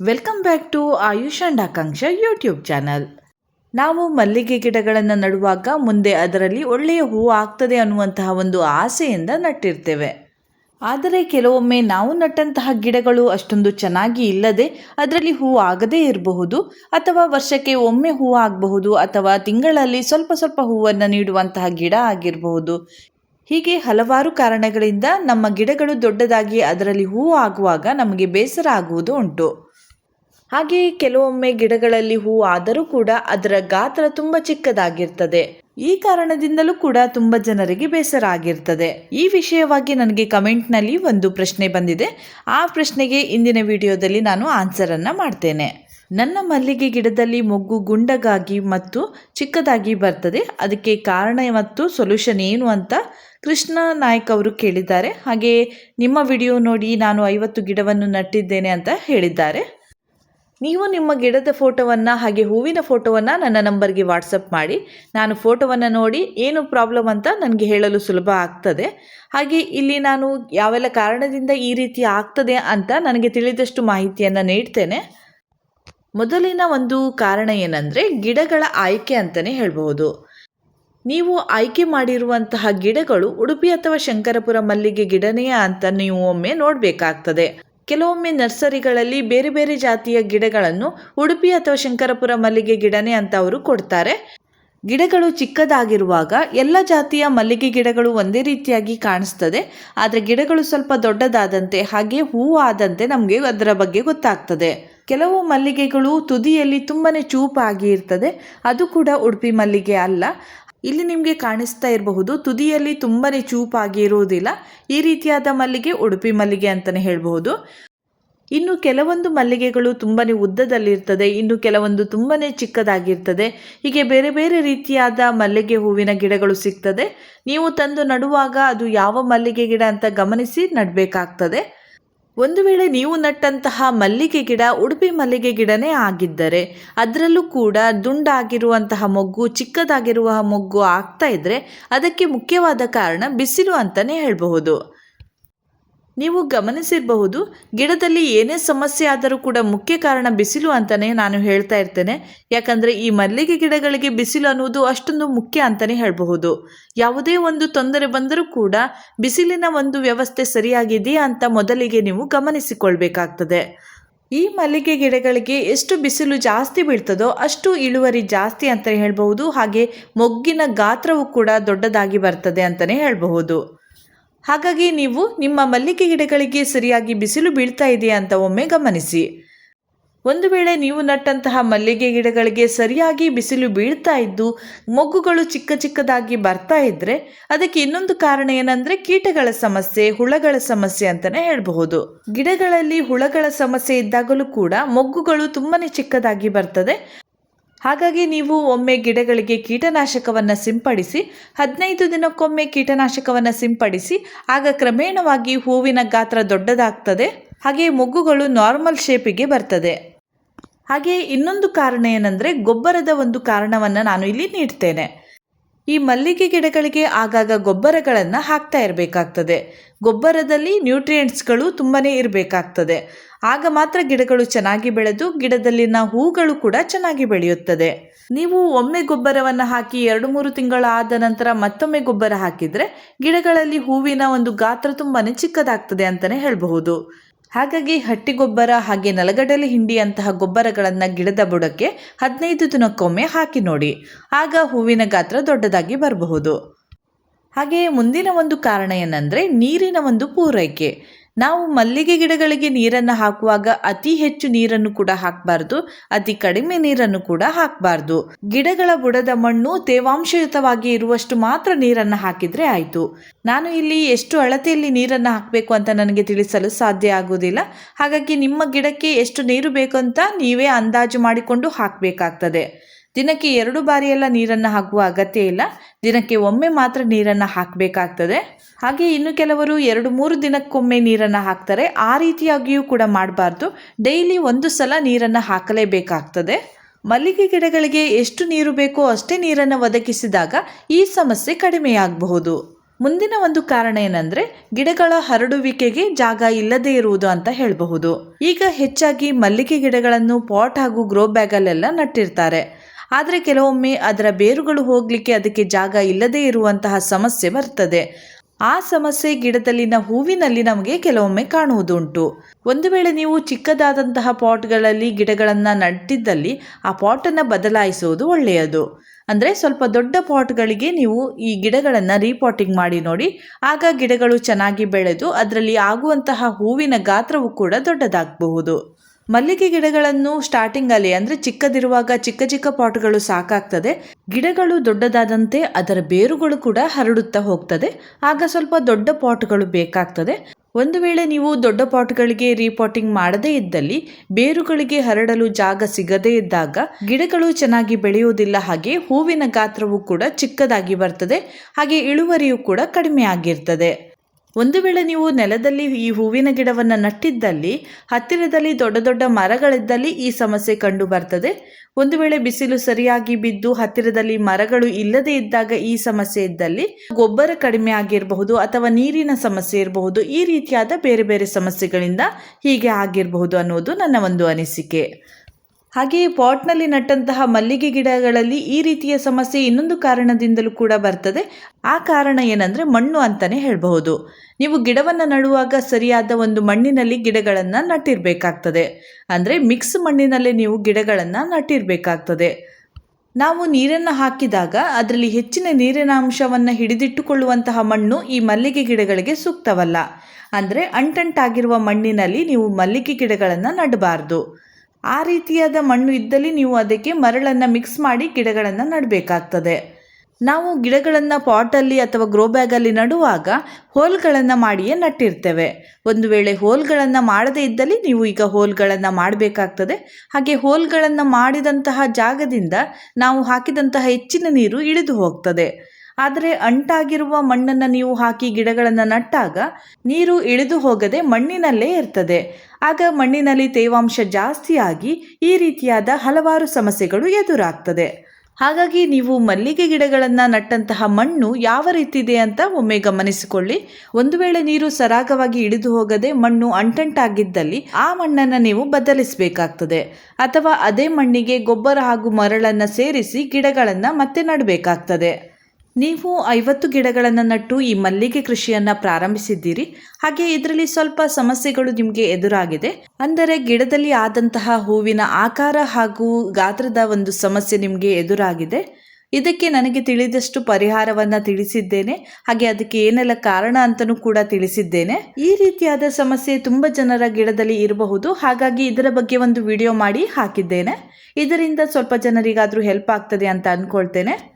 Welcome back to Ayush and Akanksha YouTube channel ನಾವು ಮಲ್ಲಿಗೆ ಗಿಡಗಳನ್ನು ನಡುವಾಗ ಮುಂದೆ ಅದರಲ್ಲಿ ಒಳ್ಳೆಯ ಹೂವು ಆಗ್ತದೆ ಅನ್ನುವಂತಹ ಒಂದು ಆಸೆಯಿಂದ ನಟ್ಟಿರ್ತೇವೆ. ಆದರೆ ಕೆಲವೊಮ್ಮೆ ನಾವು ನಟ್ಟಂತಹ ಗಿಡಗಳು ಅಷ್ಟೊಂದು ಚೆನ್ನಾಗಿ ಇಲ್ಲದೆ ಅದರಲ್ಲಿ ಹೂವು ಆಗದೇ ಇರಬಹುದು ಅಥವಾ ವರ್ಷಕ್ಕೆ ಒಮ್ಮೆ ಹೂವು ಆಗಬಹುದು ಅಥವಾ ತಿಂಗಳಲ್ಲಿ ಸ್ವಲ್ಪ ಸ್ವಲ್ಪ ಹೂವನ್ನು ನೀಡುವಂತಹ ಗಿಡ ಆಗಿರಬಹುದು. ಹೀಗೆ ಹಲವಾರು ಕಾರಣಗಳಿಂದ ನಮ್ಮ ಗಿಡಗಳು ದೊಡ್ಡದಾಗಿ ಅದರಲ್ಲಿ ಹೂವು ಆಗುವಾಗ ನಮಗೆ ಬೇಸರ ಆಗುವುದು ಉಂಟು. ಹಾಗೆಯೇ ಕೆಲವೊಮ್ಮೆ ಗಿಡಗಳಲ್ಲಿ ಹೂ ಆದರೂ ಕೂಡ ಅದರ ಗಾತ್ರ ತುಂಬ ಚಿಕ್ಕದಾಗಿರ್ತದೆ. ಈ ಕಾರಣದಿಂದಲೂ ಕೂಡ ತುಂಬ ಜನರಿಗೆ ಬೇಸರ ಆಗಿರ್ತದೆ. ಈ ವಿಷಯವಾಗಿ ನನಗೆ ಕಮೆಂಟ್ನಲ್ಲಿ ಒಂದು ಪ್ರಶ್ನೆ ಬಂದಿದೆ. ಆ ಪ್ರಶ್ನೆಗೆ ಇಂದಿನ ವಿಡಿಯೋದಲ್ಲಿ ನಾನು ಆನ್ಸರನ್ನು ಮಾಡ್ತೇನೆ. ನನ್ನ ಮಲ್ಲಿಗೆ ಗಿಡದಲ್ಲಿ ಮೊಗ್ಗು ಗುಂಡಗಾಗಿ ಮತ್ತು ಚಿಕ್ಕದಾಗಿ ಬರ್ತದೆ. ಅದಕ್ಕೆ ಕಾರಣ ಮತ್ತು ಸೊಲ್ಯೂಷನ್ ಏನು ಅಂತ ಕೃಷ್ಣ ನಾಯ್ಕ್ ಅವರು ಕೇಳಿದ್ದಾರೆ. ಹಾಗೆ ನಿಮ್ಮ ವಿಡಿಯೋ ನೋಡಿ ನಾನು ಐವತ್ತು ಗಿಡವನ್ನು ನಟ್ಟಿದ್ದೇನೆ ಅಂತ ಹೇಳಿದ್ದಾರೆ. ನೀವು ನಿಮ್ಮ ಗಿಡದ ಫೋಟೋವನ್ನು ಹಾಗೆ ಹೂವಿನ ಫೋಟೋವನ್ನು ನನ್ನ ನಂಬರ್ಗೆ ವಾಟ್ಸಪ್ ಮಾಡಿ. ನಾನು ಫೋಟೋವನ್ನು ನೋಡಿ ಏನು ಪ್ರಾಬ್ಲಮ್ ಅಂತ ನನಗೆ ಹೇಳಲು ಸುಲಭ ಆಗ್ತದೆ. ಹಾಗೆ ಇಲ್ಲಿ ನಾನು ಯಾವೆಲ್ಲ ಕಾರಣದಿಂದ ಈ ರೀತಿ ಆಗ್ತದೆ ಅಂತ ನನಗೆ ತಿಳಿದಷ್ಟು ಮಾಹಿತಿಯನ್ನು ನೀಡ್ತೇನೆ. ಮೊದಲಿನ ಒಂದು ಕಾರಣ ಏನಂದರೆ ಗಿಡಗಳ ಆಯ್ಕೆ ಅಂತಲೇ ಹೇಳಬಹುದು. ನೀವು ಆಯ್ಕೆ ಮಾಡಿರುವಂತಹ ಗಿಡಗಳು ಉಡುಪಿ ಅಥವಾ ಶಂಕರಪುರ ಮಲ್ಲಿಗೆ ಗಿಡನೇ ಅಂತ ನೀವು ಒಮ್ಮೆ ನೋಡಬೇಕಾಗ್ತದೆ. ಕೆಲವೊಮ್ಮೆ ನರ್ಸರಿಗಳಲ್ಲಿ ಬೇರೆ ಬೇರೆ ಜಾತಿಯ ಗಿಡಗಳನ್ನು ಉಡುಪಿ ಅಥವಾ ಶಂಕರಪುರ ಮಲ್ಲಿಗೆ ಗಿಡನೇ ಅಂತ ಅವರು ಕೊಡ್ತಾರೆ. ಗಿಡಗಳು ಚಿಕ್ಕದಾಗಿರುವಾಗ ಎಲ್ಲ ಜಾತಿಯ ಮಲ್ಲಿಗೆ ಗಿಡಗಳು ಒಂದೇ ರೀತಿಯಾಗಿ ಕಾಣಿಸ್ತದೆ. ಆದರೆ ಗಿಡಗಳು ಸ್ವಲ್ಪ ದೊಡ್ಡದಾದಂತೆ ಹಾಗೆ ಹೂವು ಆದಂತೆ ನಮಗೆ ಅದರ ಬಗ್ಗೆ ಗೊತ್ತಾಗ್ತದೆ. ಕೆಲವು ಮಲ್ಲಿಗೆಗಳು ತುದಿಯಲ್ಲಿ ತುಂಬಾ ಚೂಪಾಗಿ ಇರ್ತದೆ. ಅದು ಕೂಡ ಉಡುಪಿ ಮಲ್ಲಿಗೆ ಅಲ್ಲ. ಇಲ್ಲಿ ನಿಮಗೆ ಕಾಣಿಸ್ತಾ ಇರಬಹುದು, ತುದಿಯಲ್ಲಿ ತುಂಬಾ ಚೂಪಾಗಿ ಇರುವುದಿಲ್ಲ ಈ ರೀತಿಯಾದ ಮಲ್ಲಿಗೆ, ಉಡುಪಿ ಮಲ್ಲಿಗೆ ಅಂತಲೇ ಹೇಳಬಹುದು. ಇನ್ನು ಕೆಲವೊಂದು ಮಲ್ಲಿಗೆಗಳು ತುಂಬಾ ಉದ್ದದಲ್ಲಿರ್ತದೆ, ಇನ್ನು ಕೆಲವೊಂದು ತುಂಬಾ ಚಿಕ್ಕದಾಗಿರ್ತದೆ. ಹೀಗೆ ಬೇರೆ ಬೇರೆ ರೀತಿಯಾದ ಮಲ್ಲಿಗೆ ಹೂವಿನ ಗಿಡಗಳು ಸಿಗ್ತದೆ. ನೀವು ತಂದು ನಡುವಾಗ ಅದು ಯಾವ ಮಲ್ಲಿಗೆ ಗಿಡ ಅಂತ ಗಮನಿಸಿ ನಡಬೇಕಾಗ್ತದೆ. ಒಂದು ವೇಳೆ ನೀವು ನಟ್ಟಂತಹ ಮಲ್ಲಿಗೆ ಗಿಡ, ಉಡುಪಿ ಮಲ್ಲಿಗೆ ಗಿಡನೇ ಆಗಿದ್ದರೆ ಅದರಲ್ಲೂ ಕೂಡ ದುಂಡಾಗಿರುವಂತಹ ಮೊಗ್ಗು, ಚಿಕ್ಕದಾಗಿರುವ ಮೊಗ್ಗು ಆಗ್ತಾ ಇದ್ರೆ ಅದಕ್ಕೆ ಮುಖ್ಯವಾದ ಕಾರಣ ಬಿಸಿಲು ಅಂತಲೇ ಹೇಳಬಹುದು. ನೀವು ಗಮನಿಸಿರಬಹುದು, ಗಿಡದಲ್ಲಿ ಏನೇ ಸಮಸ್ಯೆ ಆದರೂ ಕೂಡ ಮುಖ್ಯ ಕಾರಣ ಬಿಸಿಲು ಅಂತಲೇ ನಾನು ಹೇಳ್ತಾ ಇರ್ತೇನೆ. ಯಾಕಂದರೆ ಈ ಮಲ್ಲಿಗೆ ಗಿಡಗಳಿಗೆ ಬಿಸಿಲು ಅನ್ನುವುದು ಅಷ್ಟೊಂದು ಮುಖ್ಯ ಅಂತಲೇ ಹೇಳಬಹುದು. ಯಾವುದೇ ಒಂದು ತೊಂದರೆ ಬಂದರೂ ಕೂಡ ಬಿಸಿಲಿನ ಒಂದು ವ್ಯವಸ್ಥೆ ಸರಿಯಾಗಿದೆಯಾ ಅಂತ ಮೊದಲಿಗೆ ನೀವು ಗಮನಿಸಿಕೊಳ್ಬೇಕಾಗ್ತದೆ. ಈ ಮಲ್ಲಿಗೆ ಗಿಡಗಳಿಗೆ ಎಷ್ಟು ಬಿಸಿಲು ಜಾಸ್ತಿ ಬೀಳ್ತದೋ ಅಷ್ಟು ಇಳುವರಿ ಜಾಸ್ತಿ ಅಂತಲೇ ಹೇಳಬಹುದು. ಹಾಗೆ ಮೊಗ್ಗಿನ ಗಾತ್ರವು ಕೂಡ ದೊಡ್ಡದಾಗಿ ಬರ್ತದೆ ಅಂತಲೇ ಹೇಳಬಹುದು. ಹಾಗಾಗಿ ನೀವು ನಿಮ್ಮ ಮಲ್ಲಿಗೆ ಗಿಡಗಳಿಗೆ ಸರಿಯಾಗಿ ಬಿಸಿಲು ಬೀಳ್ತಾ ಇದೆಯಾ ಅಂತ ಒಮ್ಮೆ ಗಮನಿಸಿ. ಒಂದು ವೇಳೆ ನೀವು ನಟ್ಟಂತಹ ಮಲ್ಲಿಗೆ ಗಿಡಗಳಿಗೆ ಸರಿಯಾಗಿ ಬಿಸಿಲು ಬೀಳ್ತಾ ಇದ್ದು ಮೊಗ್ಗುಗಳು ಚಿಕ್ಕ ಚಿಕ್ಕದಾಗಿ ಬರ್ತಾ ಇದ್ದರೆ ಅದಕ್ಕೆ ಇನ್ನೊಂದು ಕಾರಣ ಏನಂದರೆ ಕೀಟಗಳ ಸಮಸ್ಯೆ, ಹುಳಗಳ ಸಮಸ್ಯೆ ಅಂತಲೇ ಹೇಳಬಹುದು. ಗಿಡಗಳಲ್ಲಿ ಹುಳಗಳ ಸಮಸ್ಯೆ ಇದ್ದಾಗಲೂ ಕೂಡ ಮೊಗ್ಗುಗಳು ತುಂಬಾನೇ ಚಿಕ್ಕದಾಗಿ ಬರ್ತದೆ. ಹಾಗಾಗಿ ನೀವು ಒಮ್ಮೆ ಗಿಡಗಳಿಗೆ ಕೀಟನಾಶಕವನ್ನು ಸಿಂಪಡಿಸಿ, ಹದಿನೈದು ದಿನಕ್ಕೊಮ್ಮೆ ಕೀಟನಾಶಕವನ್ನು ಸಿಂಪಡಿಸಿ, ಆಗ ಕ್ರಮೇಣವಾಗಿ ಹೂವಿನ ಗಾತ್ರ ದೊಡ್ಡದಾಗ್ತದೆ, ಹಾಗೆ ಮೊಗ್ಗುಗಳು ನಾರ್ಮಲ್ ಶೇಪಿಗೆ ಬರ್ತದೆ. ಹಾಗೆಯೇ ಇನ್ನೊಂದು ಕಾರಣ ಏನಂದರೆ, ಗೊಬ್ಬರದ ಒಂದು ಕಾರಣವನ್ನು ನಾನು ಇಲ್ಲಿ ನೀಡ್ತೇನೆ. ಈ ಮಲ್ಲಿಗೆ ಗಿಡಗಳಿಗೆ ಆಗಾಗ ಗೊಬ್ಬರಗಳನ್ನು ಹಾಕ್ತಾ ಇರಬೇಕಾಗ್ತದೆ. ಗೊಬ್ಬರದಲ್ಲಿ ನ್ಯೂಟ್ರಿಯೆಂಟ್ಸ್ಗಳು ತುಂಬಾ ಇರಬೇಕಾಗ್ತದೆ. ಆಗ ಮಾತ್ರ ಗಿಡಗಳು ಚೆನ್ನಾಗಿ ಬೆಳೆದು ಗಿಡದಲ್ಲಿನ ಹೂಗಳು ಕೂಡ ಚೆನ್ನಾಗಿ ಬೆಳೆಯುತ್ತದೆ. ನೀವು ಒಮ್ಮೆ ಗೊಬ್ಬರವನ್ನು ಹಾಕಿ ಎರಡು ಮೂರು ತಿಂಗಳಾದ ನಂತರ ಮತ್ತೊಮ್ಮೆ ಗೊಬ್ಬರ ಹಾಕಿದರೆ ಗಿಡಗಳಲ್ಲಿ ಹೂವಿನ ಒಂದು ಗಾತ್ರ ತುಂಬಾ ಚಿಕ್ಕದಾಗ್ತದೆ ಅಂತಲೇ ಹೇಳಬಹುದು. ಹಾಗಾಗಿ ಹಟ್ಟಿ ಗೊಬ್ಬರ ಹಾಗೆ ನೆಲಗಡಲೆ ಹಿಂಡಿಯಂತಹ ಗೊಬ್ಬರಗಳನ್ನು ಗಿಡದ ಬುಡಕ್ಕೆ ಹದಿನೈದು ದಿನಕ್ಕೊಮ್ಮೆ ಹಾಕಿ ನೋಡಿ. ಆಗ ಹೂವಿನ ಗಾತ್ರ ದೊಡ್ಡದಾಗಿ ಬರಬಹುದು. ಹಾಗೆಯೇ ಮುಂದಿನ ಒಂದು ಕಾರಣ ಏನಂದರೆ ನೀರಿನ ಒಂದು ಪೂರೈಕೆ. ನಾವು ಮಲ್ಲಿಗೆ ಗಿಡಗಳಿಗೆ ನೀರನ್ನು ಹಾಕುವಾಗ ಅತಿ ಹೆಚ್ಚು ನೀರನ್ನು ಕೂಡ ಹಾಕಬಾರ್ದು, ಅತಿ ಕಡಿಮೆ ನೀರನ್ನು ಕೂಡ ಹಾಕಬಾರ್ದು. ಗಿಡಗಳ ಬುಡದ ಮಣ್ಣು ತೇವಾಂಶಯುತವಾಗಿ ಇರುವಷ್ಟು ಮಾತ್ರ ನೀರನ್ನು ಹಾಕಿದ್ರೆ ಆಯಿತು. ನಾನು ಇಲ್ಲಿ ಎಷ್ಟು ಅಳತೆಯಲ್ಲಿ ನೀರನ್ನು ಹಾಕಬೇಕು ಅಂತ ನನಗೆ ತಿಳಿಸಲು ಸಾಧ್ಯ ಆಗುವುದಿಲ್ಲ. ಹಾಗಾಗಿ ನಿಮ್ಮ ಗಿಡಕ್ಕೆ ಎಷ್ಟು ನೀರು ಬೇಕು ಅಂತ ನೀವೇ ಅಂದಾಜು ಮಾಡಿಕೊಂಡು ಹಾಕಬೇಕಾಗ್ತದೆ. ದಿನಕ್ಕೆ ಎರಡು ಬಾರಿಯೆಲ್ಲ ನೀರನ್ನು ಹಾಕುವ ಅಗತ್ಯ ಇಲ್ಲ. ದಿನಕ್ಕೆ ಒಮ್ಮೆ ಮಾತ್ರ ನೀರನ್ನು ಹಾಕಬೇಕಾಗ್ತದೆ. ಹಾಗೆ ಇನ್ನು ಕೆಲವರು ಎರಡು ಮೂರು ದಿನಕ್ಕೊಮ್ಮೆ ನೀರನ್ನು ಹಾಕ್ತಾರೆ. ಆ ರೀತಿಯಾಗಿಯೂ ಕೂಡ ಮಾಡಬಾರ್ದು. ಡೈಲಿ ಒಂದು ಸಲ ನೀರನ್ನು ಹಾಕಲೇಬೇಕಾಗ್ತದೆ. ಮಲ್ಲಿಗೆ ಗಿಡಗಳಿಗೆ ಎಷ್ಟು ನೀರು ಬೇಕೋ ಅಷ್ಟೇ ನೀರನ್ನು ಒದಗಿಸಿದಾಗ ಈ ಸಮಸ್ಯೆ ಕಡಿಮೆಯಾಗಬಹುದು. ಮುಂದಿನ ಒಂದು ಕಾರಣ ಏನಂದ್ರೆ ಗಿಡಗಳ ಹರಡುವಿಕೆಗೆ ಜಾಗ ಇಲ್ಲದೇ ಇರುವುದು ಅಂತ ಹೇಳಬಹುದು. ಈಗ ಹೆಚ್ಚಾಗಿ ಮಲ್ಲಿಗೆ ಗಿಡಗಳನ್ನು ಪಾಟ್ ಹಾಗೂ ಗ್ರೋ ಬ್ಯಾಗಲ್ಲೆಲ್ಲ ನಟ್ಟಿರ್ತಾರೆ. ಆದರೆ ಕೆಲವೊಮ್ಮೆ ಅದರ ಬೇರುಗಳು ಹೋಗಲಿಕ್ಕೆ ಅದಕ್ಕೆ ಜಾಗ ಇಲ್ಲದೇ ಇರುವಂತಹ ಸಮಸ್ಯೆ ಬರ್ತದೆ. ಆ ಸಮಸ್ಯೆ ಗಿಡದಲ್ಲಿನ ಹೂವಿನಲ್ಲಿ ನಮಗೆ ಕೆಲವೊಮ್ಮೆ ಕಾಣುವುದುಂಟು. ಒಂದು ವೇಳೆ ನೀವು ಚಿಕ್ಕದಾದಂತಹ ಪಾಟ್ಗಳಲ್ಲಿ ಗಿಡಗಳನ್ನು ನಟ್ಟಿದ್ದಲ್ಲಿ ಆ ಪಾಟನ್ನು ಬದಲಾಯಿಸುವುದು ಒಳ್ಳೆಯದು. ಅಂದರೆ ಸ್ವಲ್ಪ ದೊಡ್ಡ ಪಾಟ್ಗಳಿಗೆ ನೀವು ಈ ಗಿಡಗಳನ್ನು ರೀಪಾಟಿಂಗ್ ಮಾಡಿ ನೋಡಿ, ಆಗ ಗಿಡಗಳು ಚೆನ್ನಾಗಿ ಬೆಳೆದು, ಅದರಲ್ಲಿ ಆಗುವಂತಹ ಹೂವಿನ ಗಾತ್ರವು ಕೂಡ ದೊಡ್ಡದಾಗಬಹುದು. ಮಲ್ಲಿಗೆ ಗಿಡಗಳನ್ನು ಸ್ಟಾರ್ಟಿಂಗಲ್ಲಿ ಅಂದರೆ ಚಿಕ್ಕದಿರುವಾಗ ಚಿಕ್ಕ ಚಿಕ್ಕ ಪಾಟ್ಗಳು ಸಾಕಾಗ್ತದೆ. ಗಿಡಗಳು ದೊಡ್ಡದಾದಂತೆ ಅದರ ಬೇರುಗಳು ಕೂಡ ಹರಡುತ್ತಾ ಹೋಗ್ತದೆ. ಆಗ ಸ್ವಲ್ಪ ದೊಡ್ಡ ಪಾಟ್ಗಳು ಬೇಕಾಗ್ತದೆ. ಒಂದು ವೇಳೆ ನೀವು ದೊಡ್ಡ ಪಾಟ್ಗಳಿಗೆ ರೀಪಾಟಿಂಗ್ ಮಾಡದೇ ಇದ್ದಲ್ಲಿ ಬೇರುಗಳಿಗೆ ಹರಡಲು ಜಾಗ ಸಿಗದೇ ಇದ್ದಾಗ ಗಿಡಗಳು ಚೆನ್ನಾಗಿ ಬೆಳೆಯುವುದಿಲ್ಲ ಹಾಗೆ ಹೂವಿನ ಗಾತ್ರವು ಕೂಡ ಚಿಕ್ಕದಾಗಿ ಬರ್ತದೆ. ಹಾಗೆ ಇಳುವರಿಯು ಕೂಡ ಕಡಿಮೆ ಆಗಿರ್ತದೆ. ಒಂದು ವೇಳೆ ನೀವು ನೆಲದಲ್ಲಿ ಈ ಹೂವಿನ ಗಿಡವನ್ನು ನಟ್ಟಿದ್ದಲ್ಲಿ, ಹತ್ತಿರದಲ್ಲಿ ದೊಡ್ಡ ದೊಡ್ಡ ಮರಗಳಿದ್ದಲ್ಲಿ ಈ ಸಮಸ್ಯೆ ಕಂಡು ಬರ್ತದೆ ಒಂದು ವೇಳೆ ಬಿಸಿಲು ಸರಿಯಾಗಿ ಬಿದ್ದು ಹತ್ತಿರದಲ್ಲಿ ಮರಗಳು ಇಲ್ಲದೇ ಇದ್ದಾಗ ಈ ಸಮಸ್ಯೆ ಇದ್ದಲ್ಲಿ ಗೊಬ್ಬರ ಕಡಿಮೆ ಆಗಿರಬಹುದು ಅಥವಾ ನೀರಿನ ಸಮಸ್ಯೆ ಇರಬಹುದು. ಈ ರೀತಿಯಾದ ಬೇರೆ ಬೇರೆ ಸಮಸ್ಯೆಗಳಿಂದ ಹೀಗೆ ಆಗಿರಬಹುದು ಅನ್ನೋದು ನನ್ನ ಒಂದು ಅನಿಸಿಕೆ. ಹಾಗೆಯೇ ಪಾಟ್ನಲ್ಲಿ ನಟ್ಟಂತಹ ಮಲ್ಲಿಗೆ ಗಿಡಗಳಲ್ಲಿ ಈ ರೀತಿಯ ಸಮಸ್ಯೆ ಇನ್ನೊಂದು ಕಾರಣದಿಂದಲೂ ಕೂಡ ಬರ್ತದೆ. ಆ ಕಾರಣ ಏನಂದರೆ ಮಣ್ಣು ಅಂತಲೇ ಹೇಳಬಹುದು. ನೀವು ಗಿಡವನ್ನು ನಡುವಾಗ ಸರಿಯಾದ ಒಂದು ಮಣ್ಣಿನಲ್ಲಿ ಗಿಡಗಳನ್ನು ನಟ್ಟಿರಬೇಕಾಗ್ತದೆ. ಅಂದರೆ ಮಿಕ್ಸ್ ಮಣ್ಣಿನಲ್ಲಿ ನೀವು ಗಿಡಗಳನ್ನು ನಟ್ಟಿರಬೇಕಾಗ್ತದೆ. ನಾವು ನೀರನ್ನು ಹಾಕಿದಾಗ ಅದರಲ್ಲಿ ಹೆಚ್ಚಿನ ನೀರಿನ ಅಂಶವನ್ನು ಹಿಡಿದಿಟ್ಟುಕೊಳ್ಳುವಂತಹ ಮಣ್ಣು ಈ ಮಲ್ಲಿಗೆ ಗಿಡಗಳಿಗೆ ಸೂಕ್ತವಲ್ಲ. ಅಂದರೆ ಅಂಟಂಟಾಗಿರುವ ಮಣ್ಣಿನಲ್ಲಿ ನೀವು ಮಲ್ಲಿಗೆ ಗಿಡಗಳನ್ನು ನಡಬಾರ್ದು. ಆ ರೀತಿಯಾದ ಮಣ್ಣು ಇದ್ದಲ್ಲಿ ನೀವು ಅದಕ್ಕೆ ಮರಳನ್ನು ಮಿಕ್ಸ್ ಮಾಡಿ ಗಿಡಗಳನ್ನು ನೆಡಬೇಕಾಗ್ತದೆ. ನಾವು ಗಿಡಗಳನ್ನು ಪಾಟಲ್ಲಿ ಅಥವಾ ಗ್ರೋ ಬ್ಯಾಗಲ್ಲಿ ನಡುವಾಗ ಹೋಲ್ಗಳನ್ನು ಮಾಡಿಯೇ ನಟ್ಟಿರ್ತೇವೆ. ಒಂದು ವೇಳೆ ಹೋಲ್ಗಳನ್ನು ಮಾಡದೇ ಇದ್ದಲ್ಲಿ ನೀವು ಈಗ ಹೋಲ್ಗಳನ್ನು ಮಾಡಬೇಕಾಗ್ತದೆ. ಹಾಗೆ ಹೋಲ್ಗಳನ್ನು ಮಾಡಿದಂತಹ ಜಾಗದಿಂದ ನಾವು ಹಾಕಿದಂತಹ ಹೆಚ್ಚಿನ ನೀರು ಇಳಿದು ಹೋಗ್ತದೆ. ಆದರೆ ಅಂಟಾಗಿರುವ ಮಣ್ಣನ್ನು ನೀವು ಹಾಕಿ ಗಿಡಗಳನ್ನು ನಟ್ಟಾಗ ನೀರು ಇಳಿದು ಹೋಗದೆ ಮಣ್ಣಿನಲ್ಲೇ ಇರ್ತದೆ. ಆಗ ಮಣ್ಣಿನಲ್ಲಿ ತೇವಾಂಶ ಜಾಸ್ತಿಯಾಗಿ ಈ ರೀತಿಯಾದ ಹಲವಾರು ಸಮಸ್ಯೆಗಳು ಎದುರಾಗ್ತದೆ. ಹಾಗಾಗಿ ನೀವು ಮಲ್ಲಿಗೆ ಗಿಡಗಳನ್ನು ನಟ್ಟಂತಹ ಮಣ್ಣು ಯಾವ ರೀತಿ ಇದೆ ಅಂತ ಒಮ್ಮೆ ಗಮನಿಸಿಕೊಳ್ಳಿ. ಒಂದು ವೇಳೆ ನೀರು ಸರಾಗವಾಗಿ ಇಳಿದು ಹೋಗದೆ ಮಣ್ಣು ಅಂಟಂಟಾಗಿದ್ದಲ್ಲಿ ಆ ಮಣ್ಣನ್ನು ನೀವು ಬದಲಿಸಬೇಕಾಗ್ತದೆ. ಅಥವಾ ಅದೇ ಮಣ್ಣಿಗೆ ಗೊಬ್ಬರ ಹಾಗೂ ಮರಳನ್ನು ಸೇರಿಸಿ ಗಿಡಗಳನ್ನು ಮತ್ತೆ ನಡಬೇಕಾಗ್ತದೆ. ನೀವು ಐವತ್ತು ಗಿಡಗಳನ್ನು ನಟ್ಟು ಈ ಮಲ್ಲಿಗೆ ಕೃಷಿಯನ್ನು ಪ್ರಾರಂಭಿಸಿದ್ದೀರಿ. ಹಾಗೆ ಇದರಲ್ಲಿ ಸ್ವಲ್ಪ ಸಮಸ್ಯೆಗಳು ನಿಮಗೆ ಎದುರಾಗಿದೆ. ಅಂದರೆ ಗಿಡದಲ್ಲಿ ಆದಂತಹ ಹೂವಿನ ಆಕಾರ ಹಾಗೂ ಗಾತ್ರದ ಒಂದು ಸಮಸ್ಯೆ ನಿಮಗೆ ಎದುರಾಗಿದೆ. ಇದಕ್ಕೆ ನನಗೆ ತಿಳಿದಷ್ಟು ಪರಿಹಾರವನ್ನು ತಿಳಿಸಿದ್ದೇನೆ. ಹಾಗೆ ಅದಕ್ಕೆ ಏನೆಲ್ಲ ಕಾರಣ ಅಂತಲೂ ಕೂಡ ತಿಳಿಸಿದ್ದೇನೆ. ಈ ರೀತಿಯಾದ ಸಮಸ್ಯೆ ತುಂಬ ಜನರ ಗಿಡದಲ್ಲಿ ಇರಬಹುದು. ಹಾಗಾಗಿ ಇದರ ಬಗ್ಗೆ ಒಂದು ವಿಡಿಯೋ ಮಾಡಿ ಹಾಕಿದ್ದೇನೆ. ಇದರಿಂದ ಸ್ವಲ್ಪ ಜನರಿಗಾದರೂ ಹೆಲ್ಪ್ ಆಗ್ತದೆ ಅಂತ ಅಂದ್ಕೊಳ್ತೇನೆ